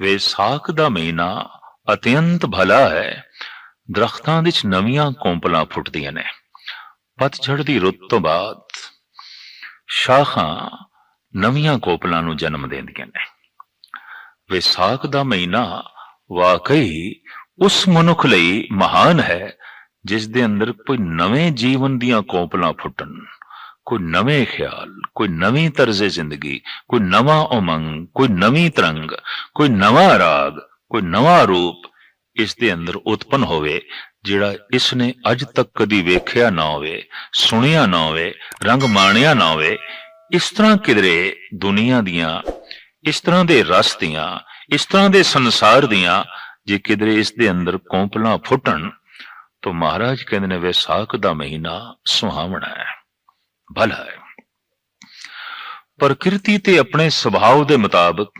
ਵਿਸਾਖ ਦਾ ਮਹੀਨਾ ਅਤਿਅੰਤ ਭਲਾ ਹੈ। ਦਰਖਤਾਂ ਵਿੱਚ ਨਵੀਆਂ ਕੋਂਪਲਾਂ ਫੁੱਟਦੀਆਂ ਨੇ। ਪਤਝੜ ਦੀ ਰੁੱਤ ਤੋਂ ਬਾਅਦ ਸ਼ਾਖਾਂ ਨਵੀਆਂ ਕੋਪਲਾਂ ਨੂੰ ਜਨਮ ਦਿੰਦੀਆਂ ਨੇ। ਵਿਸਾਖ ਦਾ ਮਹੀਨਾ ਵਾਕਈ ਉਸ ਮਨੁੱਖ ਲਈ ਮਹਾਨ ਹੈ, ਜਿਸ ਦੇ ਅੰਦਰ ਕੋਈ ਨਵੇਂ ਜੀਵਨ ਦੀਆਂ ਕੋਪਲਾਂ ਫੁੱਟਣ। ਕੋਈ ਨਵੇਂ ਖਿਆਲ, ਕੋਈ ਨਵੀਂ ਤਰਜ਼ੇ ਜ਼ਿੰਦਗੀ, ਕੋਈ ਨਵਾਂ ਉਮੰਗ, ਕੋਈ ਨਵੀਂ ਤਰੰਗ, ਕੋਈ ਨਵਾਂ ਰਾਗ, ਕੋਈ ਨਵਾਂ ਰੂਪ ਇਸ ਦੇ ਅੰਦਰ ਉਤਪਨ ਹੋਵੇ, ਜਿਹੜਾ ਇਸ ਨੇ ਅੱਜ ਤੱਕ ਕਦੀ ਵੇਖਿਆ ਨਾ ਹੋਵੇ, ਸੁਣਿਆ ਨਾ ਹੋਵੇ, ਰੰਗ ਮਾਣਿਆ ਨਾ ਹੋਵੇ, ਇਸ ਤਰ੍ਹਾਂ ਕਿਦਰੇ ਦੁਨੀਆ ਦੀਆਂ, ਇਸ ਤਰ੍ਹਾਂ ਦੇ ਰਸ ਦੀਆਂ, ਇਸ ਤਰ੍ਹਾਂ ਦੇ ਸੰਸਾਰ ਦੀਆਂ, ਜੇ ਕਿਦਰੇ ਇਸ ਦੇ ਅੰਦਰ ਕੋਂਪਲਾਂ ਫੁੱਟਣ, ਤਾਂ ਮਹਾਰਾਜ ਕਹਿੰਦੇ ਨੇ ਵਿਸਾਖ ਦਾ ਮਹੀਨਾ ਸੁਹਾਵਣਾ ਹੈ। ਭਲਾ ਹੈ। ਪ੍ਰਕਿਰਤੀ ਤੇ ਆਪਣੇ ਸੁਭਾਅ ਦੇ ਮੁਤਾਬਕ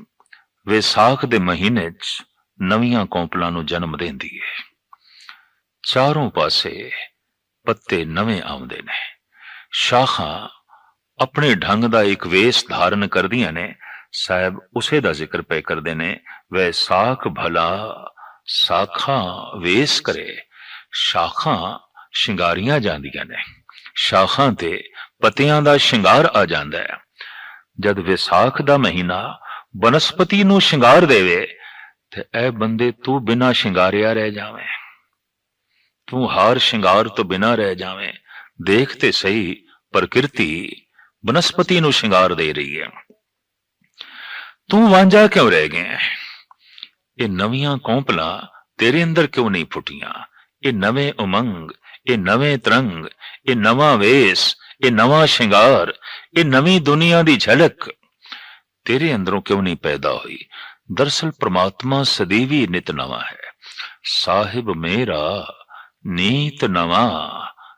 ਵਿਸਾਖ ਦੇ ਮਹੀਨੇ 'ਚ ਨਵੀਆਂ ਕੋਂਪਲਾਂ ਨੂੰ ਜਨਮ ਦਿੰਦੀ ਹੈ ਚਾਰੋਂ ਪਾਸੇ ਪੱਤੇ ਨਵੇਂ ਆਉਂਦੇ ਨੇ। ਸ਼ਾਖਾਂ ਆਪਣੇ ਢੰਗ ਦਾ ਇੱਕ ਵੇਸ ਧਾਰਨ ਕਰਦੀਆਂ ਨੇ। ਸਾਹਿਬ ਉਸੇ ਦਾ ਜ਼ਿਕਰ ਪਏ ਕਰਦੇ ਨੇ, ਵੈਸਾਖ ਭਲਾ ਸਾਖਾਂ ਵੇਸ ਕਰੇ। ਸ਼ਾਖਾਂ ਸ਼ਿੰਗਾਰੀਆਂ ਜਾਂਦੀਆਂ ਨੇ। ਸ਼ਾਖਾਂ ਤੇ ਪਤਿਆਂ ਦਾ ਸ਼ਿੰਗਾਰ ਆ ਜਾਂਦਾ ਹੈ। ਜਦ ਵਿਸਾਖ ਦਾ ਮਹੀਨਾ ਬਨਸਪਤੀ ਨੂੰ ਸ਼ਿੰਗਾਰ ਦੇਵੇ, ਤੇ ਐ ਬੰਦੇ ਤੂੰ ਬਿਨਾ ਸ਼ਿੰਗਾਰਿਆ ਰਹਿ ਜਾਵੇਂ। ਤੂੰ ਹਾਰ ਸ਼ਿੰਗਾਰ ਤੋਂ ਬਿਨਾ ਰਹਿ ਜਾਵੇਂ। ਦੇਖ ਤੇ ਸਹੀ, ਪ੍ਰਕਿਰਤੀ ਬਨਸਪਤੀ ਨੂੰ ਸ਼ਿੰਗਾਰ ਦੇ ਰਹੀ ਹੈ। ਤੂੰ ਵਾਂਝਾ ਕਿਉਂ ਰਹਿ ਗਿਆ ਇਹ ਨਵੀਆਂ ਕੌਂਪਲਾਂ ਤੇਰੇ ਅੰਦਰ ਕਿਉਂ ਨਹੀਂ ਫੁੱਟੀਆਂ? ਇਹ ਨਵੇਂ ਉਮੰਗ ਇਹ ਨਵੇਂ ਤਰੰਗ ਇਹ ਨਵਾਂ ਵੇਸ ਇਹ ਨਵਾਂ ਸ਼ਿੰਗਾਰ ਇਹ ਨਵੀਂ ਦੁਨੀਆ ਦੀ ਝਲਕ ਤੇਰੇ ਅੰਦਰੋਂ ਕਿਉਂ ਨਹੀਂ ਪੈਦਾ ਹੋਈ ਦਰਸਲ ਪ੍ਰਮਾਤਮਾ ਸਦੀਵੀ ਨਿਤ ਨਵਾਂ ਹੈ ਸਾਹਿਬ ਮੇਰਾ ਨੀਤ ਨਵਾਂ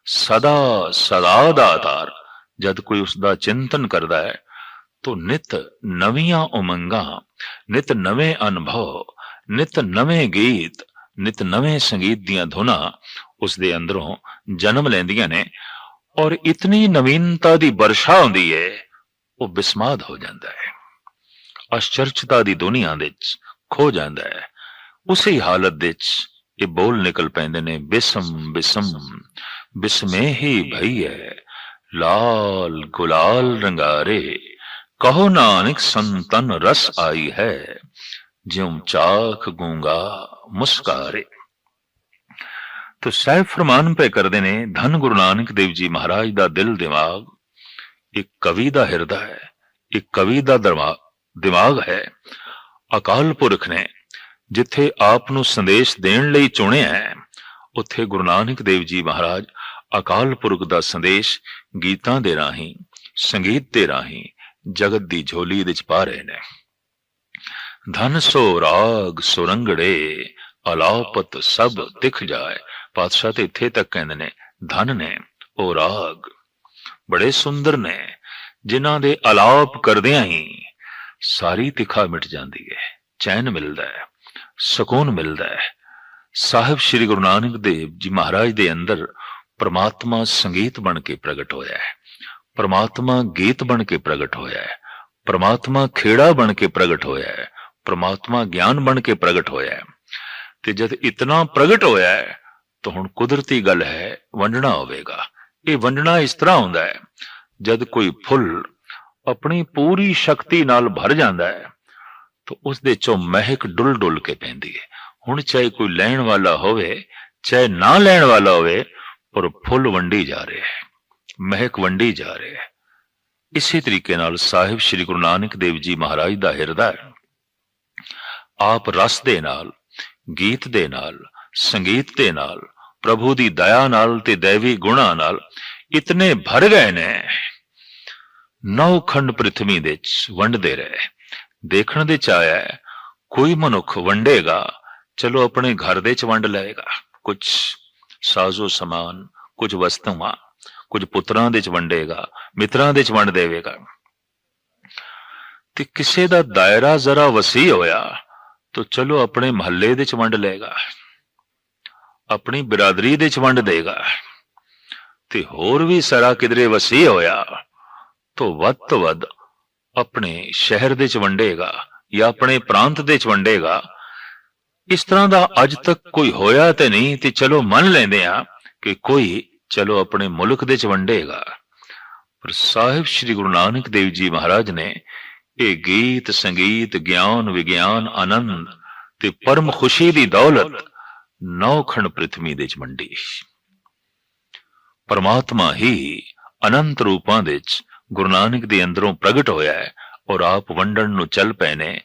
ਸਦਾ ਸਦਾ ਦਾ ਆਧਾਰ ਜਦ ਕੋਈ ਉਸ ਦਾ ਚਿੰਤਨ ਕਰਦਾ ਹੈ ਤੋ ਨਿਤ ਨਵੀਆਂ ਉਮੰਗਾਂ ਨਿਤ ਨਵੇਂ ਅਨੁਭਵ ਨਿਤ ਨਵੇਂ ਗੀਤ ਨਿਤ ਨਵੇਂ ਸੰਗੀਤ ਦੀਆਂ ਧੁਨਾਂ ਉਸ ਦੇ ਅੰਦਰੋਂ ਜਨਮ ਲੈਂਦੀਆਂ ਨੇ ਔਰ ਇਤਨੀ ਨਵੀਨਤਾ ਦੀ ਵਰਸ਼ਾ ਹੁੰਦੀ ਹੈ ਉਹ ਬਿਸਮਾਦ ਹੋ ਜਾਂਦਾ ਹੈ ਅਸ਼ਚਰਚਤਾ ਦੀ ਦੁਨੀਆ ਵਿੱਚ ਖੋ ਜਾਂਦਾ ਹੈ ਉਸੇ ਹਾਲਤ ਵਿੱਚ ਇਹ ਬੋਲ ਨਿਕਲ ਪੈਂਦੇ ਨੇ, ਬਿਸਮ ਬਿਸਮ, ਬਿਸਮੇ ਹੀ ਭਈ ਹੈ ਲਾਲ ਗੁਲਾਲ ਰੰਗਾਰੇ, ਕਹੋ ਨਾਨਕ ਸੰਤਨ ਰਸ ਆਈ ਹੈ, ਜਿਉ ਚਾਖ ਗੂੰਗਾ ਮੁਸਕਾਰੇ। ਤੋ ਸਾਹਿਬ ਫਰਮਾਨ ਪੇ ਕਰਦੇ ਨੇ ਧੰਨ ਗੁਰੂ ਨਾਨਕ ਦੇਵ ਜੀ ਮਹਾਰਾਜ ਦਾ ਦਿਲ ਦਿਮਾਗ। ਇੱਕ ਕਵੀ ਦਾ ਹਿਰਦਾ ਹੈ, ਇੱਕ ਕਵੀ ਦਾ ਦਿਮਾਗ ਹੈ। ਅਕਾਲ ਪੁਰਖ ਨੇ ਜਿੱਥੇ ਆਪ ਨੂੰ ਸੰਦੇਸ਼ ਦੇਣ ਲਈ ਚੁਣਿਆ ਹੈ, ਉੱਥੇ ਗੁਰੂ ਨਾਨਕ ਦੇਵ ਜੀ ਮਹਾਰਾਜ ਅਕਾਲ ਪੁਰਖ ਦਾ ਸੰਦੇਸ਼ ਗੀਤਾਂ ਦੇ ਰਾਹੀਂ, ਸੰਗੀਤ ਦੇ ਰਾਹੀਂ ਜਗਤ ਦੀ ਝੋਲੀ ਵਿੱਚ ਪਾ ਰਹੇ ਨੇ। ਧਨ ਸੋ ਰਾਗ ਸੁਰੰਗੜੇ, ਅਲਾਪਤ ਸਭ ਦਿਖ ਜਾਏ। ਪਾਤਸ਼ਾਹ ਤੇ ਇੱਥੇ ਤੱਕ ਕਹਿੰਦੇ ਨੇ, ਧਨ ਨੇ ਉਹ ਰਾਗ, ਬੜੇ ਸੁੰਦਰ ਨੇ, ਜਿਨ੍ਹਾਂ ਦੇ ਅਲਾਪ ਕਰਦਿਆਂ ਹੀ ਸਾਰੀ ਤਿਖਾ ਮਿਟ ਜਾਂਦੀ ਹੈ ਚੈਨ ਮਿਲਦਾ ਹੈ ਸਕੂਨ ਮਿਲਦਾ ਹੈ ਸਾਹਿਬ ਸ੍ਰੀ ਗੁਰੂ ਨਾਨਕ ਦੇਵ ਜੀ ਮਹਾਰਾਜ ਦੇ ਅੰਦਰ ਪ੍ਰਮਾਤਮਾ ਸੰਗੀਤ ਬਣ ਕੇ ਪ੍ਰਗਟ ਹੋਇਆ ਹੈ ਪ੍ਰਮਾਤਮਾ ਗੀਤ ਬਣ ਕੇ ਪ੍ਰਗਟ ਹੋਇਆ ਹੈ ਪ੍ਰਮਾਤਮਾ ਖੇੜਾ ਬਣ ਕੇ ਪ੍ਰਗਟ ਹੋਇਆ ਹੈ ਪ੍ਰਮਾਤਮਾ ਗਿਆਨ ਬਣ ਕੇ ਪ੍ਰਗਟ ਹੋਇਆ ਹੈ ਤੇ ਜਦ ਇਤਨਾ ਪ੍ਰਗਟ ਹੋਇਆ ਹੈ ਤਾਂ ਹੁਣ ਕੁਦਰਤੀ ਗੱਲ ਹੈ, ਵੰਡਣਾ ਹੋਵੇਗਾ। ਇਹ ਵੰਡਣਾ ਇਸ ਤਰ੍ਹਾਂ ਹੁੰਦਾ ਹੈ, ਜਦ ਕੋਈ ਫੁੱਲ ਆਪਣੀ ਪੂਰੀ ਸ਼ਕਤੀ ਨਾਲ ਭਰ ਜਾਂਦਾ ਹੈ, ਤਾਂ ਉਸ ਦੇ ਚੋਂ ਮਹਿਕ ਡੁੱਲ ਡੁੱਲ ਕੇ ਪੈਂਦੀ ਹੈ। ਹੁਣ ਚਾਹੇ ਕੋਈ ਲੈਣ ਵਾਲਾ ਹੋਵੇ, ਚਾਹੇ ਨਾ ਲੈਣ ਵਾਲਾ ਹੋਵੇ, ਪਰ ਫੁੱਲ ਵੰਡੀ ਜਾ ਰਿਹਾ ਹੈ, ਮਹਿਕ ਵੰਡੀ ਜਾ ਰਿਹਾ ਹੈ। ਇਸੇ ਤਰੀਕੇ ਨਾਲ ਸਾਹਿਬ ਸ੍ਰੀ ਗੁਰੂ ਨਾਨਕ ਦੇਵ ਜੀ ਮਹਾਰਾਜ ਦਾ ਹਿਰਦਾ ਆਪ ਰਸ ਦੇ ਨਾਲ, ਗੀਤ ਦੇ ਨਾਲ ਸੰਗੀਤ ਦੇ ਨਾਲ, ਪ੍ਰਭੂ ਦੀ ਦਇਆ ਨਾਲ ਤੇ ਦੇਵੀ ਗੁਣਾ ਨਾਲ ਇਤਨੇ ਭਰ ਗਏ ਨੇ। ਨੌ ਖੰਡ ਪ੍ਰithvi ਦੇ ਵਿੱਚ ਵੰਡਦੇ ਰਹੇ। ਦੇਖਣ ਦੇ ਚ ਆਇਆ ਕੋਈ ਮਨੁੱਖ ਵੰਡੇਗਾ, ਚਲੋ ਆਪਣੇ ਘਰ ਦੇ ਚ ਵੰਡ ਲਏਗਾ। ਕੁਝ ਸਾਜ਼ੋ ਸਮਾਨ ਕੁਝ ਵਸਤੂਆਂ ਕੁਝ ਪੁੱਤਰਾਂ ਦੇ ਚ ਵੰਡੇਗਾ, ਮਿੱਤਰਾਂ ਦੇ ਚ ਵੰਡ ਦੇਵੇਗਾ। ਤੇ ਕਿਸੇ ਦਾ ਦਾਇਰਾ ਜ਼ਰਾ ਵਸੀ ਹੋਇਆ, ਤਾਂ ਚਲੋ ਆਪਣੇ ਮਹੱਲੇ ਦੇ ਚ ਵੰਡ ਲਏਗਾ। ਆਪਣੀ ਬਰਾਦਰੀ ਦੇ ਚ ਵੰਡ ਦੇਗਾ। ਤੇ ਹੋਰ ਵੀ ਸਾਰਾ ਕਿਧਰੇ ਵਸੀ ਹੋਇਆ, ਤੋਂ ਵੱਧ ਤੋਂ ਵੱਧ ਆਪਣੇ ਸ਼ਹਿਰ ਦੇ ਚ ਵੰਡੇਗਾ ਜਾਂ ਆਪਣੇ ਪ੍ਰਾਂਤ ਦੇ ਚ ਵੰਡੇਗਾ। ਇਸ ਤਰ੍ਹਾਂ ਦਾ ਅੱਜ ਤੱਕ ਕੋਈ ਹੋਇਆ ਤੇ ਨਹੀਂ, ਤੇ ਚਲੋ ਮੰਨ ਲੈਂਦੇ ਆ ਕਿ ਕੋਈ ਚਲੋ ਆਪਣੇ ਮੁਲਕ ਦੇ ਚ ਵੰਡੇਗਾ। ਪਰ ਸਾਹਿਬ ਸ੍ਰੀ ਗੁਰੂ ਨਾਨਕ ਦੇਵ ਜੀ ਮਹਾਰਾਜ ਨੇ ਇਹ ਗੀਤ, ਸੰਗੀਤ, ਗਿਆਨ, ਵਿਗਿਆਨ, ਆਨੰਦ ਤੇ ਪਰਮ ਖੁਸ਼ੀ ਦੀ ਦੌਲਤ ਨੌਖਣ ਪ੍ਰithvi ਦੇ ਚ ਵੰਡੀ ਪਰਮਾਤਮਾ ਹੀ ਅਨੰਤ ਰੂਪਾਂ ਦੇ ਚ ਗੁਰੂ ਨਾਨਕ ਦੇ ਅੰਦਰੋਂ ਪ੍ਰਗਟ ਹੋਇਆ ਹੈ ਔਰ ਆਪ ਵੰਡਣ ਨੂੰ ਚੱਲ ਪਏ ਨੇ।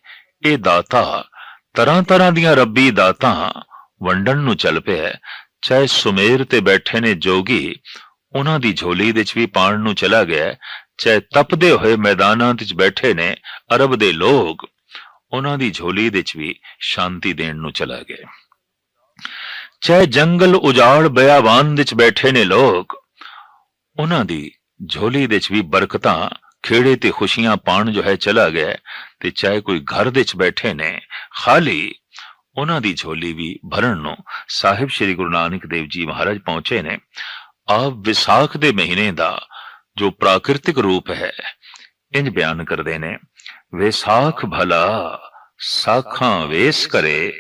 ਇਹ ਦਾਤਾ ਤਰ੍ਹਾਂ ਤਰ੍ਹਾਂ ਦੀਆਂ ਰੱਬੀ ਦਾਤਾਂ ਵੰਡਣ ਨੂੰ ਚੱਲ ਪਿਆ ਚਾਹੇ ਸੁਮੇਰ ਤੇ ਬੈਠੇ ਨੇ ਜੋਗੀ, ਉਹਨਾਂ ਦੀ ਝੋਲੀ ਦੇ ਚ ਵੀ ਪਾਣ ਨੂੰ ਚਲਾ ਗਿਆ ਚਾਹੇ ਤਪਦੇ ਹੋਏ ਮੈਦਾਨਾਂ ਵਿੱਚ ਬੈਠੇ ਨੇ ਅਰਬ ਦੇ ਲੋਕ, ਉਹਨਾਂ ਦੀ ਝੋਲੀ ਦੇ ਚ ਵੀ ਸ਼ਾਂਤੀ ਦੇਣ ਨੂੰ ਚਲਾ ਗਿਆ ਚਾਹੇ ਜੰਗਲ ਉਜਾੜ ਬਿਆਵਾਨ ਵਿੱਚ ਬੈਠੇ ਨੇ ਲੋਕ। ਉਹਨਾਂ ਦੀ ਝੋਲੀ ਦੇ ਵੀ ਬਰਕਤਾਂ ਖੇੜੇ ਤੇ ਖੁਸ਼ੀਆਂ ਪਾਣ ਜੋ ਹੈ ਚਲਾ ਗਿਆ ਤੇ ਚਾਹੇ ਕੋਈ ਘਰ ਦੇ ਬੈਠੇ ਨੇ, ਖਾਲੀ ਉਹਨਾਂ ਦੀ ਝੋਲੀ ਵੀ ਭਰਨ ਨੂੰ ਸਾਹਿਬ ਸ੍ਰੀ ਗੁਰੂ ਨਾਨਕ ਦੇਵ ਜੀ ਮਹਾਰਾਜ ਪਹੁੰਚੇ ਨੇ। ਆਪ ਵਿਸਾਖ ਦੇ ਮਹੀਨੇ ਦਾ ਜੋ ਪ੍ਰਾਕਿਰਤਿਕ ਰੂਪ ਹੈ, ਇੰਜ ਬਿਆਨ ਕਰਦੇ ਨੇ, ਵਿਸਾਖ ਭਲਾ, ਸਾਖਾਂ ਵੇਸ ਕਰੇ,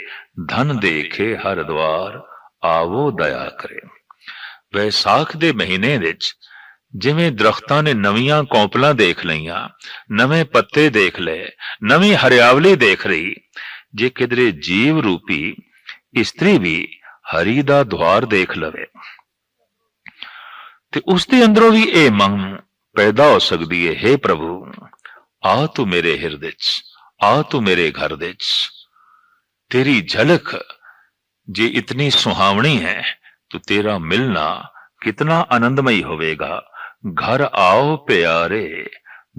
ਧਨ ਦੇਖੇ ਹਰ ਦਵਾਰ ਆਵੋ ਦਇਆ ਕਰੇ। ਵਿਸਾਖ ਦੇ ਮਹੀਨੇ ਵਿੱਚ ਜਿਵੇਂ ਦਰਖਤਾਂ ਨੇ ਨਵੀਆਂ ਕੌਂਪਲਾਂ ਦੇਖ ਲਈਆਂ, ਨਵੇਂ ਪੱਤੇ ਦੇਖ ਲਏ, ਨਵੀਂ ਹਰਿਆਵਲੀ ਦੇਖ ਰਹੀ, ਜੇ ਕਿਧਰੇ ਜੀਵ ਰੂਪੀ ਇਸਤਰੀ ਵੀ ਹਰੀ ਦਾ ਦੁਆਰ ਦੇਖ ਲਵੇ। ਤੇ ਉਸ ਦੇ ਅੰਦਰੋਂ ਵੀ ਇਹ ਮੰਗ ਪੈਦਾ ਹੋ ਸਕਦੀ ਹੈ हे ਪ੍ਰਭੂ, ਆ ਤੂੰ ਮੇਰੇ ਹਿਰਦੇ 'ਚ, ਆ ਤੂੰ ਮੇਰੇ ਘਰ ਦੇ 'ਚ। ਤੇਰੀ ਝਲਕ ਜੇ ਇਤਨੀ ਸੁਹਾਵਣੀ ਹੈ तो तेरा मिलना कितना आनंदमयी होवेगा घर आओ प्यारे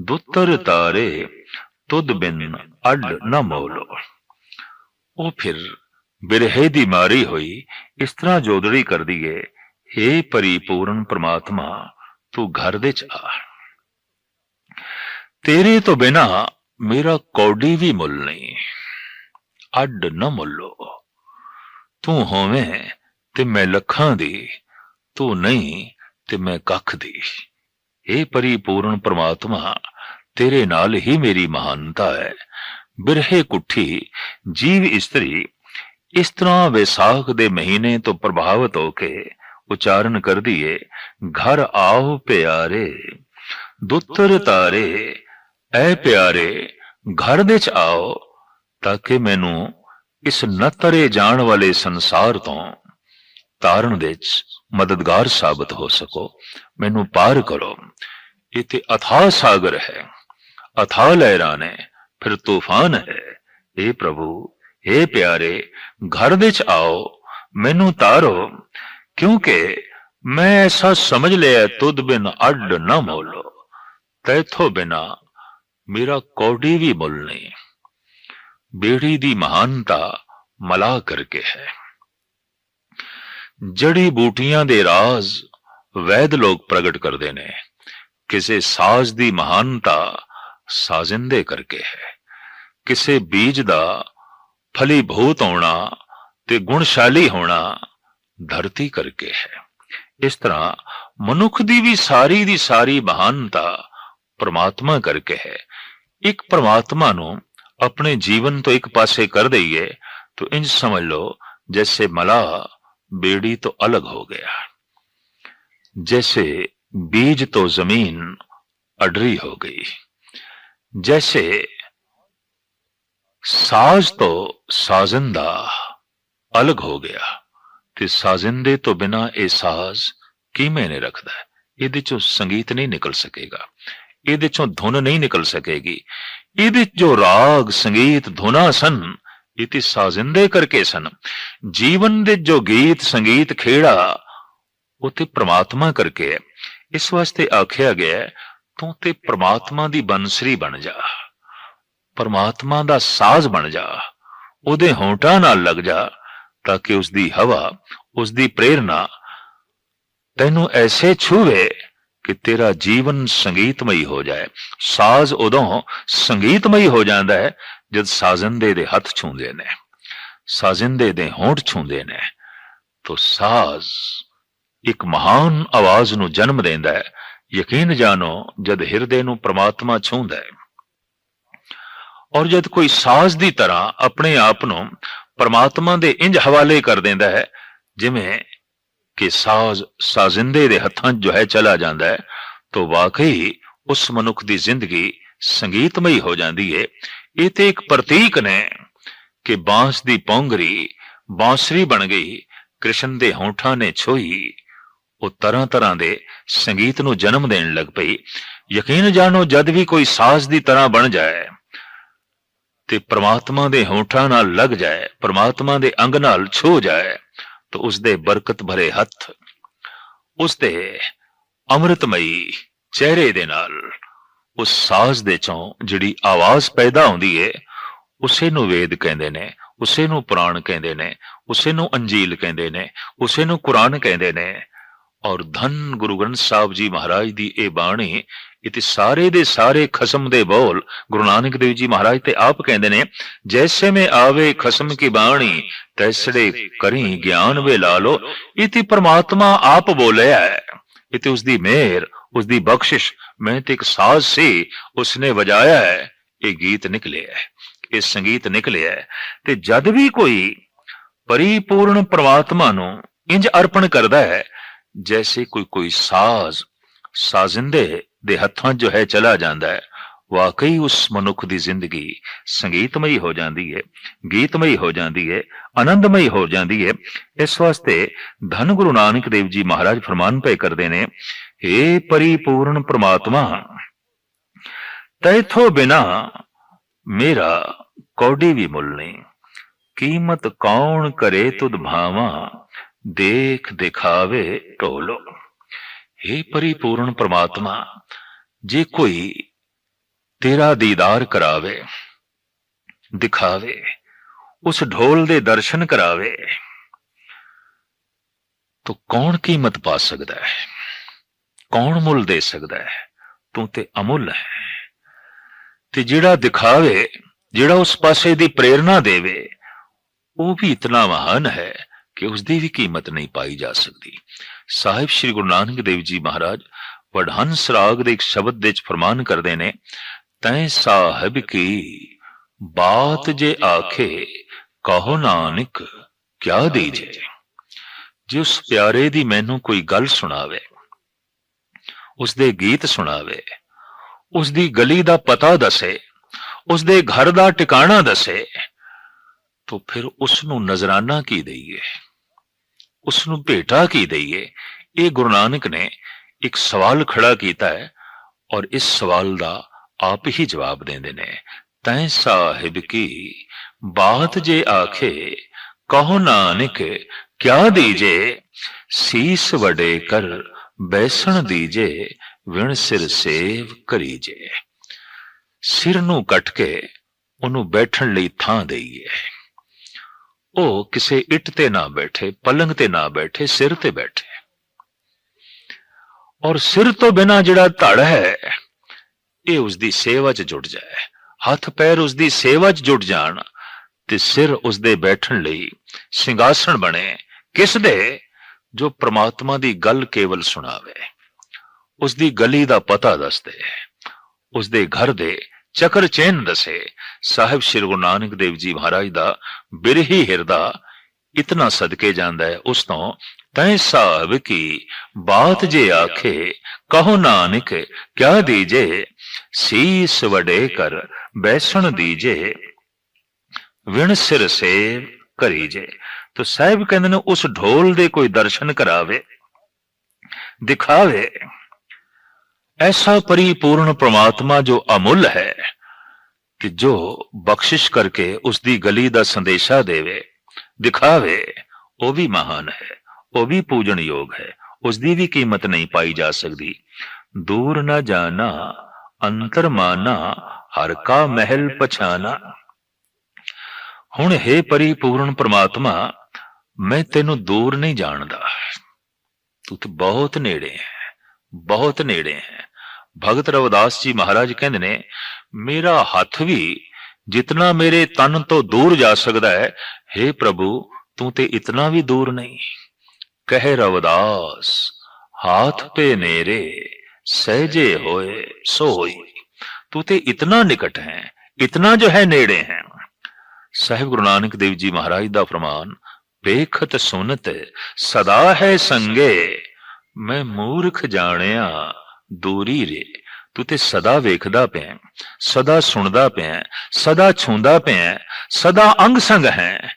दुत्तर तारे तुद बिन अड न मोलो ਉਹ ਫਿਰ ਬਿਰਹੇ ਦੀ ਮਾਰੀ ਹੋਈ ਇਸ ਤਰ੍ਹਾਂ ਜੋਦੜੀ ਕਰਦੀ ਏ हे ਪਰਿਪੂਰਨ ਪ੍ਰਮਾਤਮਾ ਤੂੰ ਘਰ ਦੇ ਚ ਆ ਤੇਰੇ ਤੋਂ ਬਿਨਾ ਮੇਰਾ ਕੌਡੀ ਵੀ ਮੁੱਲ ਨਹੀਂ ਅੱਡ ਨਾ ਮੁੱਲੋ ਤੂੰ ਹੋਵੇਂ ਤੇ ਮੈਂ ਲੱਖਾਂ ਦੀ, ਤੂੰ ਨਹੀਂ ਤੇ ਮੈਂ ਕੱਖ ਦੀ। ਇਹ ਪਰਿਪੂਰਨ ਪ੍ਰਮਾਤਮਾ ਤੇਰੇ ਨਾਲ ਹੀ ਮੇਰੀ ਮਹਾਨਤਾ ਹੈ। ਬਿਰਹੇ ਕੁੱਠੀ ਜੀਵ ਇਸਤਰੀ ਇਸ ਤਰ੍ਹਾਂ ਵਿਸਾਖ ਦੇ ਮਹੀਨੇ ਤੋਂ ਪ੍ਰਭਾਵਿਤ ਹੋ ਕੇ ਉਚਾਰਨ ਕਰਦੀ ਏ, ਘਰ ਆਓ ਪਿਆਰੇ, ਦੁੱਤਰ ਤਾਰੇ, ਐ ਪਿਆਰੇ, ਘਰ ਦੇ ਚ ਆਓ ਤਾਂ ਕਿ ਮੈਨੂੰ ਇਸ ਨਤਰੇ ਜਾਣ ਵਾਲੇ ਸੰਸਾਰ ਤੋਂ ਤਾਰਨ ਵਿੱਚ ਮਦਦਗਾਰ ਸਾਬਤ ਹੋ ਸਕੋ। ਮੈਨੂੰ ਪਾਰ ਕਰੋ। ਇਹ ਤੇ ਅਥਾਹ ਸਾਗਰ ਹੈ, ਅਥਾਹ ਲਹਿਰਾਂ ਨੇ ਫਿਰ ਤੂਫਾਨ ਹੈ। ਇਹ ਪ੍ਰਭੂ हे ਪਿਆਰੇ, ਘਰ ਵਿੱਚ ਆਓ, ਮੈਨੂੰ ਤਾਰੋ, ਕਿਉਂਕਿ ਮੈਂ ਐਸਾ ਸਮਝ ਲਿਆ ਤੁਧ ਬਿਨ ਅੱਡ ਨਾ ਮੋਲੋ। ਤੈਥੋਂ ਬਿਨਾ ਮੇਰਾ ਕੌਡੀ ਵੀ ਮੁੱਲ ਨਹੀਂ। ਬੇੜੀ ਦੀ ਮਹਾਨਤਾ ਮਲਾ ਕਰਕੇ ਹੈ। ਜੜੀ ਬੂਟੀਆਂ ਦੇ ਰਾਜ਼ ਵੈਦ ਲੋਕ ਪ੍ਰਗਟ ਕਰਦੇ ਨੇ। ਕਿਸੇ ਸਾਜ਼ ਦੀ ਮਹਾਨਤਾ ਸਾਜ਼ਿੰਦੇ ਕਰਕੇ ਹੈ। ਕਿਸੇ ਬੀਜ ਦਾ ਫਲੀਭੂਤ ਹੋਣਾ ਤੇ ਗੁਣਸ਼ਾਲੀ ਹੋਣਾ ਧਰਤੀ ਕਰਕੇ ਹੈ। ਇਸ ਤਰ੍ਹਾਂ ਮਨੁੱਖ ਦੀ ਵੀ ਸਾਰੀ ਦੀ ਸਾਰੀ ਮਹਾਨਤਾ ਪ੍ਰਮਾਤਮਾ ਕਰਕੇ ਹੈ। ਇੱਕ ਪ੍ਰਮਾਤਮਾ ਨੂੰ ਆਪਣੇ ਜੀਵਨ ਤੋਂ ਇੱਕ ਪਾਸੇ ਕਰ ਦਈਏ तो इंज समझ लो जैसे मला बेड़ी तो अलग हो गया जैसे बीज तो जमीन अडरी हो गई जैसे साज तो साजिंदा अलग हो ਗਿਆ ਤੇ ਸਾਜ਼ਿੰਦੇ ਤੋਂ ਬਿਨਾ ਇਹ ਸਾਜ਼ ਕੀ ਮੈਨੇ ਰੱਖਦਾ ਹੈ ਇਹਦੇ ਚੋਂ ਸੰਗੀਤ ਨਹੀਂ ਨਿਕਲ ਸਕੇਗਾ ਇਹਦੇ ਚੋਂ ਧੁਨ ਨਹੀਂ ਨਿਕਲ ਸਕੇਗੀ ਇਹਦੇ ਜੋ ਰਾਗ, ਸੰਗੀਤ, ਧੁਨਾ ਸਨ ਇਹ ਤੇ ਸਾਜ਼ਿੰਦੇ ਕਰਕੇ ਸਨ। ਜੀਵਨ ਦੇ ਜੋ ਗੀਤ, ਸੰਗੀਤ, ਖੇੜਾ, ਉਹ ਤੇ ਪ੍ਰਮਾਤਮਾ ਕਰਕੇ ਹੈ। ਇਸ ਵਾਸਤੇ ਆਖਿਆ ਗਿਆ ਤੂੰ ਤੇ ਪ੍ਰਮਾਤਮਾ ਦੀ ਬੰਸਰੀ ਬਣ ਜਾ। ਪਰਮਾਤਮਾ ਦਾ ਸਾਜ਼ ਬਣ ਜਾ। ਉਹਦੇ ਹੋਂਟਾਂ ਨਾਲ ਲੱਗ ਜਾ, ਤਾਂ ਕਿ ਉਸ ਦੀ ਹਵਾ ਉਸ ਦੀ ਪ੍ਰੇਰਣਾ ਤੈਨੂੰ ਐਸੇ ਛੂਵੇ ਕਿ ਤੇਰਾ ਜੀਵਨ ਸੰਗੀਤਮਈ ਹੋ ਜਾਏ। ਸਾਜ਼ ਉਦੋਂ ਸੰਗੀਤਮਈ ਹੋ ਜਾਂਦਾ ਹੈ ਜਦ ਸਾਜ਼ਿੰਦੇ ਦੇ ਹੱਥ ਛੂੰਦੇ ਨੇ। ਸਾਜ਼ਿੰਦੇ ਦੇ ਹੋਂਠ ਛੂੰਦੇ ਨੇ। ਤੋ ਸਾਜ਼ ਇੱਕ ਮਹਾਨ ਆਵਾਜ਼ ਨੂੰ ਜਨਮ ਦਿੰਦਾ ਹੈ। ਯਕੀਨ ਜਾਣੋ ਜਦ ਹਿਰਦੇ ਨੂੰ ਪ੍ਰਮਾਤਮਾ ਛੂੰਦਾ ਹੈ। ਔਰ ਜਦ ਕੋਈ ਸਾਜ਼ ਦੀ ਤਰ੍ਹਾਂ ਆਪਣੇ ਆਪ ਨੂੰ ਪਰਮਾਤਮਾ ਦੇ ਇੰਜ ਹਵਾਲੇ ਕਰ ਦਿੰਦਾ ਹੈ, ਜਿਵੇਂ ਕਿ ਸਾਜ਼ ਸਾਜ਼ਿੰਦੇ ਦੇ ਹੱਥਾਂ ਜੋ ਹੈ ਚਲਾ ਜਾਂਦਾ ਹੈ, ਤਾਂ ਵਾਕਈ ਉਸ ਮਨੁੱਖ ਦੀ ਜ਼ਿੰਦਗੀ ਸੰਗੀਤਮਈ ਹੋ ਜਾਂਦੀ ਹੈ ਇਹ ਤੇ ਇੱਕ ਪ੍ਰਤੀਕ ਨੇ ਕਿ ਬਾਂਸ ਦੀ ਪੌਂਗਰੀ ਬਾਂਸਰੀ ਬਣ ਗਈ, ਕ੍ਰਿਸ਼ਨ ਦੇ ਹੋਂਠਾਂ ਨੇ ਛੋਈ, ਉਹ ਤਰ੍ਹਾਂ ਤਰ੍ਹਾਂ ਦੇ ਸੰਗੀਤ ਨੂੰ ਜਨਮ ਦੇਣ ਲੱਗ ਪਈ। ਯਕੀਨ ਜਾਣੋ, ਜਦ ਵੀ ਕੋਈ ਸਾਜ਼ ਦੀ ਤਰ੍ਹਾਂ ਬਣ ਜਾਏ, ਤੇ ਪ੍ਰਮਾਤਮਾ ਦੇ ਹੋਠਾਂ ਨਾਲ ਲੱਗ ਜਾਏ, ਪ੍ਰਮਾਤਮਾ ਦੇ ਅੰਗ ਨਾਲ ਛੋ ਜਾਏ ਤਾਂ ਉਸ ਦੇ ਬਰਕਤ ਭਰੇ ਹੱਥ ਉਸ ਦੇ ਅੰਮ੍ਰਿਤਮਈ ਚਿਹਰੇ ਦੇ ਨਾਲ, ਉਸ ਸਾਜ਼ ਦੇ ਚੋਂ ਜਿਹੜੀ ਆਵਾਜ਼ ਪੈਦਾ ਹੁੰਦੀ ਏ, ਉਸੇ ਨੂੰ ਵੇਦ ਕਹਿੰਦੇ ਨੇ, ਉਸੇ ਨੂੰ ਪੁਰਾਣ ਕਹਿੰਦੇ ਨੇ, ਉਸੇ ਨੂੰ ਅੰਜੀਲ ਕਹਿੰਦੇ ਨੇ, ਉਸੇ ਨੂੰ ਕੁਰਾਨ ਕਹਿੰਦੇ ਨੇ। ਔਰ ਧੰਨ ਗੁਰੂ ਗ੍ਰੰਥ ਸਾਹਿਬ ਜੀ ਮਹਾਰਾਜ ਦੀ ਇਹ ਬਾਣੀ ਇਤੇ ਸਾਰੇ ਦੇ ਸਾਰੇ ਖਸਮ ਦੇ ਬੋਲ ਗੁਰੂ ਨਾਨਕ ਦੇਵ ਜੀ ਮਹਾਰਾਜ ਤੇ ਆਪ ਕਹਿੰਦੇ ਨੇ ਜੈਸੇ ਮੈਂ ਆਵੇ ਖਸਮ ਕੀ ਬਾਣੀ ਤੈਸੜੇ ਕਰੀ ਗਿਆਨ ਵੇ ਲਾ ਇਤੇ ਪ੍ਰਮਾਤਮਾ ਆਪ ਬੋਲਿਆ ਹੈ ਇਤੇ ਉਸ ਦੀ ਮਿਹਰ ਉਸ ਦੀ ਬਖਸ਼ਿਸ਼ ਮੈਂ ਤੇ ਇੱਕ ਸਾਜ਼ ਸੀ ਉਸਨੇ ਵਜਾਇਆ ਹੈ ਇਹ ਗੀਤ ਨਿਕਲਿਆ ਹੈ ਇਹ ਸੰਗੀਤ ਨਿਕਲਿਆ ਹੈ ਤੇ ਜਦ ਵੀ ਕੋਈ ਪਰਿਪੂਰਨ ਪ੍ਰਮਾਤਮਾ ਨੂੰ ਇੰਜ ਅਰਪਣ ਕਰਦਾ ਹੈ ਜੈਸੇ ਕੋਈ ਕੋਈ ਸਾਜ਼ ਸਾਜ਼ਿੰਦੇ ਦੇ ਹੱਥਾਂ ਜੋ ਹੈ ਚਲਾ ਜਾਂਦਾ ਹੈ। ਵਾਕਈ ਉਸ ਮਨੁੱਖ ਦੀ ਜ਼ਿੰਦਗੀ ਸੰਗੀਤਮਈ ਹੋ ਜਾਂਦੀ ਹੈ ਗੀਤਮਈ ਹੋ ਜਾਂਦੀ ਹੈ ਆਨੰਦਮਈ ਹੋ ਜਾਂਦੀ ਹੈ ਇਸ ਵਾਸਤੇ ਧੰਨ ਗੁਰੂ ਨਾਨਕ ਦੇਵ ਜੀ ਮਹਾਰਾਜ ਫਰਮਾਨ ਪਏ ਕਰਦੇ ਨੇ ਏ ਪਰਿਪੂਰਨ ਪ੍ਰਮਾਤਮਾ, ਤੈਥੋਂ ਬਿਨਾ ਮੇਰਾ ਕੌਡੀ ਵੀ ਮੁੱਲ ਨਹੀਂ। ਕੀਮਤ ਕੌਣ ਕਰੇ ਤੁਧ ਭਾਵਾ, ਦੇਖ ਦਿਖਾਵੇ ਢੋਲੋ। हे ਪਰਿਪੂਰਨ ਪ੍ਰਮਾਤਮਾ ਜੇ ਕੋਈ ਤੇਰਾ ਦੀਦਾਰ ਕਰਾਵੇ ਦਿਖਾਵੇ ਉਸ ਢੋਲ ਦੇ ਦਰਸ਼ਨ ਕਰਾਵੇ ਤੋ ਕੌਣ ਕੀਮਤ ਪਾ ਸਕਦਾ ਹੈ ਕੌਣ ਮੁੱਲ ਦੇ ਸਕਦਾ ਹੈ ਤੂੰ ਤੇ ਅਮੁੱਲ ਹੈ ਤੇ ਜਿਹੜਾ ਦਿਖਾਵੇ ਜਿਹੜਾ ਉਸ ਪਾਸੇ ਦੀ ਪ੍ਰੇਰਣਾ ਦੇਵੇ ਉਹ ਵੀ ਇਤਨਾ ਮਹਾਨ ਹੈ ਕਿ ਉਸ ਦੀ ਵੀ ਕੀਮਤ ਨਹੀਂ ਪਾਈ ਜਾ ਸਕਦੀ ਸਾਹਿਬ ਸ੍ਰੀ ਗੁਰੂ ਨਾਨਕ ਦੇਵ ਜੀ ਮਹਾਰਾਜ, ਵਡਹੰਸ ਰਾਗ ਦੇ ਇੱਕ ਸ਼ਬਦ ਵਿੱਚ ਫਰਮਾਨ ਕਰਦੇ ਨੇ, ਤੈ ਸਾਹਿਬ ਕੀ ਬਾਤ ਜੇ ਆਖੇ, ਕਹੋ ਨਾਨਕ, ਕਿਆ ਦੀਜੇ? ਜੇ ਉਸ ਪਿਆਰੇ ਦੀ ਮੈਨੂੰ ਕੋਈ ਗੱਲ ਸੁਣਾਵੇ, ਉਸ ਦੇ ਗੀਤ ਸੁਣਾਵੇ, ਉਸ ਦੀ ਗਲੀ ਦਾ ਪਤਾ ਦੱਸੇ, ਉਸ ਦੇ ਘਰ ਦਾ ਟਿਕਾਣਾ ਦੱਸੇ, ਤਾਂ ਫਿਰ ਉਸ ਨੂੰ ਨਜ਼ਰਾਨਾ ਕੀ ਦਈਏ? ਉਸ ਨੂੰ ਭੇਟਾ ਕੀ ਦਈਏ? ਇਹ ਗੁਰੂ ਨਾਨਕ ਨੇ ਇੱਕ ਸਵਾਲ ਖੜਾ ਕੀਤਾ ਹੈ ਔਰ ਇਸ ਸਵਾਲ ਦਾ ਆਪ ਹੀ ਜਵਾਬ ਦਿੰਦੇ ਨੇ। ਤੈ ਸਾਹਿਬ ਕੀ ਬਾਤ ਜੇ ਆਖੇ, ਕਹੋ ਨਾਨਕ, ਕਿਆ ਦੀਜੇ? ਸੀਸ ਵਡੇ ਕਰ, ਬੈਸਣ ਦੀਜੇ, ਵਿਣ ਸਿਰ ਸੇਵ ਕਰੀਜੇ। ਸਿਰ ਨੂੰ ਕੱਟ ਕੇ ਉਹਨੂੰ ਬੈਠਣ ਲਈ ਥਾਂ ਦੇਈਏ। ਉਹ ਕਿਸੇ ਇੱਟ ਤੇ ਨਾ ਬੈਠੇ, ਪਲੰਗ ਤੇ ਨਾ ਬੈਠੇ, ਸਿਰ ਤੇ ਬੈਠੇ। ਔਰ ਸਿਰ ਤੋਂ ਬਿਨਾ ਜਿਹੜਾ ਧੜ ਹੈ, ਇਹ ਉਸ ਦੀ ਸੇਵਾ 'ਚ ਜੁੜ ਜਾਏ। ਹੱਥ ਪੈਰ ਉਸ ਦੀ ਸੇਵਾ 'ਚ ਜੁੜ ਜਾਣ ਤੇ ਸਿਰ ਉਸ ਦੇ ਬੈਠਣ ਲਈ ਸਿੰਘਾਸਣ ਬਣੇ। ਕਿਸ ਦੇ? ਜੋ ਪ੍ਰਮਾਤਮਾ ਦੀ ਗੱਲ ਕੇਵਲ ਸੁਣਾਵੇ। ਉਸ ਦੀ ਗਲੀ ਦਾ ਪਤਾ ਦੱਸਦੇ। ਉਸ ਦੇ ਘਰ ਦੇ ਚੱਕਰ ਚੇਨ ਦੱਸੇ। ਸਾਹਿਬ ਸ਼੍ਰੀ ਗੁਰੂ ਨਾਨਕ ਦੇਵ ਜੀ ਮਹਾਰਾਜ ਦਾ ਬਿਰਹੀ ਹਿਰਦਾ ਇਤਨਾ ਸਦਕੇ ਜਾਂਦਾ ਹੈ, ਉਸ ਤੋਂ ਤੈ ਸਾਹਿਬ ਕੀ ਬਾਤ ਜੇ ਆਖੇ, ਕਹੋ ਨਾਨਕ, ਕਿਆ ਦੀਜੇ? ਸੀਸ ਵਡੇ ਕਰ, ਬੈਸਣ ਦੀਜੇ, ਵਿਣ ਸਿਰ ਸੇ ਕਰੀਜੇ। ਤੋ ਸਾਹਿਬ ਕਹਿੰਦੇ ਨੇ, ਉਸ ਢੋਲ ਦੇ ਕੋਈ ਦਰਸ਼ਨ ਕਰਾਵੇ, ਦਿਖਾਵੇ। ਐਸਾ ਪਰਿਪੂਰਨ ਪ੍ਰਮਾਤਮਾ ਜੋ ਅਮੁੱਲ ਹੈ ਕਿ ਜੋ ਬਖਸ਼ਿਸ਼ ਕਰਕੇ ਉਸ ਦੀ ਗਲੀ ਦਾ ਸੰਦੇਸ਼ਾ ਦੇਵੇ, ਦਿਖਾਵੇ, ਉਹ ਵੀ ਮਹਾਨ ਹੈ, ਉਹ ਵੀ ਪੂਜਣਯੋਗ ਹੈ ਉਸ ਦੀ ਵੀ ਕੀਮਤ ਨਹੀਂ ਪਾਈ ਜਾ ਸਕਦੀ। ਦੂਰ ਨਾ ਜਾਣਾ, ਅੰਤਰ ਮਾਨਾ, ਹਰ ਕਾ ਮਹਿਲ ਪਛਾਨਾ। ਹੁਣ ਹੈ ਪਰਿਪੂਰਨ ਪ੍ਰਮਾਤਮਾ, ਮੈਂ ਤੈਨੂੰ ਦੂਰ ਨਹੀਂ ਜਾਣਦਾ। ਤੂੰ ਤੇ ਬਹੁਤ ਨੇੜੇ ਹੈ, ਬਹੁਤ ਨੇੜੇ ਹੈ। ਭਗਤ ਰਵਿਦਾਸ ਜੀ ਮਹਾਰਾਜ ਕਹਿੰਦੇ ਨੇ ਮੇਰਾ ਹੱਥ ਵੀ ਜਿਤਨਾ ਮੇਰੇ ਤਨ ਤੋਂ ਦੂਰ ਜਾ ਸਕਦਾ ਹੈ हे ਪ੍ਰਭੂ, ਤੂੰ ਤੇ ਇਤਨਾ ਵੀ ਦੂਰ ਨਹੀਂ। ਕਹਿ ਰਵਦਾਸ, ਹਾਥ ਪੇ ਮੇਰੇ ਸਹਜੇ ਹੋਏ, ਸੋ ਹੋਈ। ਤੂੰ ਤੇ ਇਤਨਾ ਨਿਕਟ ਹੈ, ਇਤਨਾ ਜੋ ਹੈ ਨੇੜੇ ਹੈ। ਸਾਹਿਬ ਗੁਰੂ ਨਾਨਕ ਦੇਵ ਜੀ ਮਹਾਰਾਜ ਦਾ ਫਰਮਾਨ ਬੇਖਤ ਸੁਨਤ, ਸਦਾ ਹੈ ਸੰਗੇ, ਮੈਂ ਮੂਰਖ ਜਾਣਿਆ, ਦੂਰੀ ਰੇ। ਤੂੰ ਤੇ ਸਦਾ ਵੇਖਦਾ ਪਿਆ ਸਦਾ ਸੁਣਦਾ ਪਿਆ ਸਦਾ ਛੂੰਦਾ ਪਿਆ ਸਦਾ ਅੰਗ ਸੰਗ ਹੈ।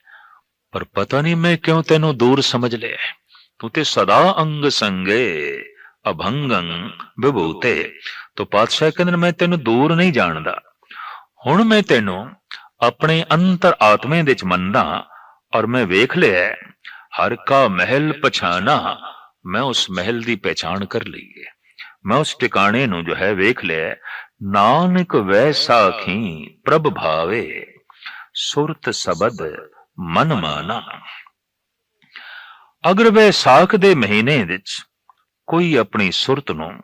ਪਰ ਪਤਾ ਨਹੀਂ ਮੈਂ ਕਿਉਂ ਤੈਨੂੰ ਦੂਰ ਸਮਝ ਲਿਆ ਤੂੰ ਤੇ ਸਦਾ ਅੰਗ ਸੰਗੇ ਅਭੰਗੰ ਵਿਭੂਤੇ। ਤੋ ਪਾਤਸ਼ਾਹ ਕਹਿੰਦੇ ਨੇ, ਮੈਂ ਤੈਨੂੰ ਦੂਰ ਨਹੀਂ ਜਾਣਦਾ। ਹੁਣ ਮੈਂ ਤੈਨੂੰ ਆਪਣੇ ਅੰਤਰ ਆਤਮੇ ਦੇ ਚ ਮੰਨਦਾ ਔਰ ਮੈਂ ਵੇਖ ਲਿਆ ਹੈ, ਹਰ ਕਾ ਮਹਿਲ ਪਛਾਣਾ ਮੈਂ ਉਸ ਮਹਿਲ ਦੀ ਪਹਿਚਾਣ ਕਰ ਲਈ ਹੈ। ਮੈਂ ਉਸ ਟਿਕਾਣੇ ਨੂੰ ਜੋ ਹੈ ਵੇਖ ਲਿਆ ਨਾਨਕ ਵੈਸਾ ਖੀ ਪ੍ਰਭ ਭਾਵੇ, ਸੁਰਤ ਸਬਦ ਮਨ ਮਾਨਾ। ਅਗਰ ਵੈਸਾਖ ਦੇ ਮਹੀਨੇ ਵਿੱਚ ਕੋਈ ਆਪਣੀ ਸੁਰਤ ਨੂੰ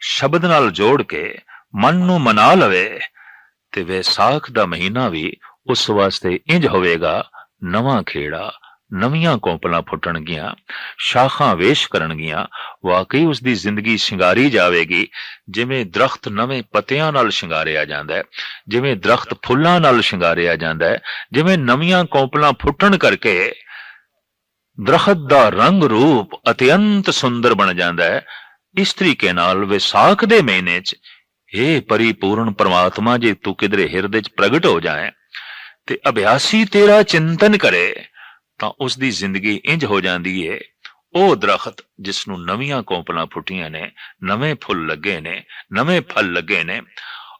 ਸ਼ਬਦ ਨਾਲ ਜੋੜ ਕੇ ਮਨ ਨੂੰ ਮਨਾ ਲਵੇ, ਤੇ ਵੈਸਾਖ ਦਾ ਮਹੀਨਾ ਵੀ ਉਸ ਵਾਸਤੇ ਇੰਜ ਹੋਵੇਗਾ, ਨਵਾਂ ਖੇੜਾ ਨਵੀਆਂ ਕੌਂਪਲਾਂ ਫੁੱਟਣਗੀਆਂ ਸ਼ਾਖਾਂ ਵੇਸ਼ ਕਰਨਗੀਆਂ ਵਾਕਈ ਉਸ ਦੀ ਜ਼ਿੰਦਗੀ ਸ਼ਿੰਗਾਰੀ ਜਾਵੇਗੀ। ਜਿਵੇਂ ਦਰਖਤ ਨਵੇਂ ਪੱਤਿਆਂ ਨਾਲ ਸ਼ਿੰਗਾਰਿਆ ਜਾਂਦਾ ਹੈ, ਜਿਵੇਂ ਦਰਖਤ ਫੁੱਲਾਂ ਨਾਲ ਸ਼ਿੰਗਾਰਿਆ ਜਾਂਦਾ ਹੈ, ਜਿਵੇਂ ਨਵੀਆਂ ਕੌਂਪਲਾਂ ਫੁੱਟਣ ਕਰਕੇ ਦਰਖਤ ਦਾ ਰੰਗ ਰੂਪ ਅਤਿਅੰਤ ਸੁੰਦਰ ਬਣ ਜਾਂਦਾ ਹੈ। ਇਸ ਤਰੀਕੇ ਨਾਲ ਵਿਸਾਖ ਦੇ ਮਹੀਨੇ 'ਚ ਇਹ ਪਰਿਪੂਰਨ ਪਰਮਾਤਮਾ, ਜੇ ਤੂੰ ਕਿਧਰੇ ਹਿਰਦੇ 'ਚ ਪ੍ਰਗਟ ਹੋ ਜਾਏ ਤੇ ਅਭਿਆਸੀ ਤੇਰਾ ਚਿੰਤਨ ਕਰੇ। ਤਾਂ ਉਸ ਦੀ ਜ਼ਿੰਦਗੀ ਇੰਜ ਹੋ ਜਾਂਦੀ ਏ। ਉਹ ਦਰਖਤ ਜਿਸ ਨੂੰ ਨਵੀਆਂ ਕੋਂਪਲਾਂ ਫੁੱਟੀਆਂ ਨੇ, ਨਵੇਂ ਫੁੱਲ ਲੱਗੇ ਨੇ, ਨਵੇਂ ਫਲ ਲੱਗੇ ਨੇ,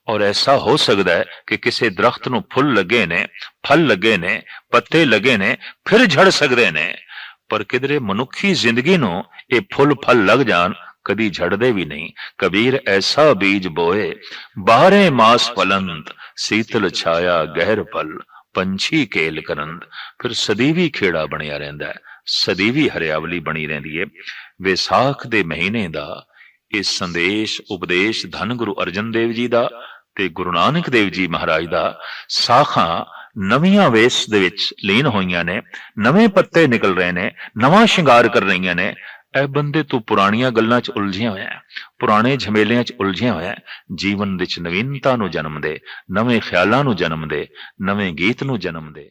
ਔਰ ਐਸਾ ਹੋ ਸਕਦਾ ਹੈ ਕਿ ਕਿਸੇ ਦਰਖਤ ਨੂੰ ਫੁੱਲ ਲੱਗੇ ਨੇ, ਫਲ ਲੱਗੇ ਨੇ, ਪੱਤੇ ਲੱਗੇ ਨੇ, ਫਿਰ ਝੜ ਸਕਦੇ ਨੇ। ਪਰ ਕਿਧਰੇ ਮਨੁੱਖੀ ਜ਼ਿੰਦਗੀ ਨੂੰ ਇਹ ਫੁੱਲ ਫਲ ਲੱਗ ਜਾਣ, ਕਦੀ ਝੜਦੇ ਵੀ ਨਹੀਂ। ਕਬੀਰ ਐਸਾ ਬੀਜ ਬੋਏ, ਬਾਹਰੇ ਮਾਸ ਫਲੰਤ ਸੀਤਲ ਛਾਇਆ ਗਹਿਰ ਪਲ। ਪੰਛੀ ਕੇਲ ਕਰੰਦ ਫਿਰ ਸਦੀਵੀ ਖੇੜਾ ਬਣਿਆ ਰਹਿੰਦਾ ਹੈ। ਸਦੀਵੀ ਹਰਿਆਵਲੀ ਬਣੀ ਰਹਿੰਦੀ ਹੈ। ਵਿਸਾਖ ਦੇ ਮਹੀਨੇ ਦਾ ਇਹ ਸੰਦੇਸ਼, ਉਪਦੇਸ਼ ਧੰਨ ਗੁਰੂ ਅਰਜਨ ਦੇਵ ਜੀ ਦਾ ਤੇ ਗੁਰੂ ਨਾਨਕ ਦੇਵ ਜੀ ਮਹਾਰਾਜ ਦਾ ਸਾਖਾਂ ਨਵੀਆਂ ਵੇਸ ਦੇ ਵਿੱਚ ਲੀਨ ਹੋਈਆਂ ਨੇ, ਨਵੇਂ ਪੱਤੇ ਨਿਕਲ ਰਹੇ ਨੇ, ਨਵਾਂ ਸ਼ਿੰਗਾਰ ਕਰ ਰਹੀਆਂ ਨੇ। ਇਹ ਬੰਦੇ ਤੂੰ ਪੁਰਾਣੀਆਂ ਗੱਲਾਂ 'ਚ ਉਲਝਿਆ ਹੋਇਆ ਹੈ, ਪੁਰਾਣੇ ਝਮੇਲਿਆਂ 'ਚ ਉਲਝਿਆ ਹੋਇਆ ਹੈ, ਜੀਵਨ ਵਿੱਚ ਨਵੀਨਤਾ ਨੂੰ ਜਨਮ ਦੇ, ਨਵੇਂ ਖਿਆਲਾਂ ਨੂੰ ਜਨਮ ਦੇ, ਨਵੇਂ ਗੀਤ ਨੂੰ ਜਨਮ ਦੇ।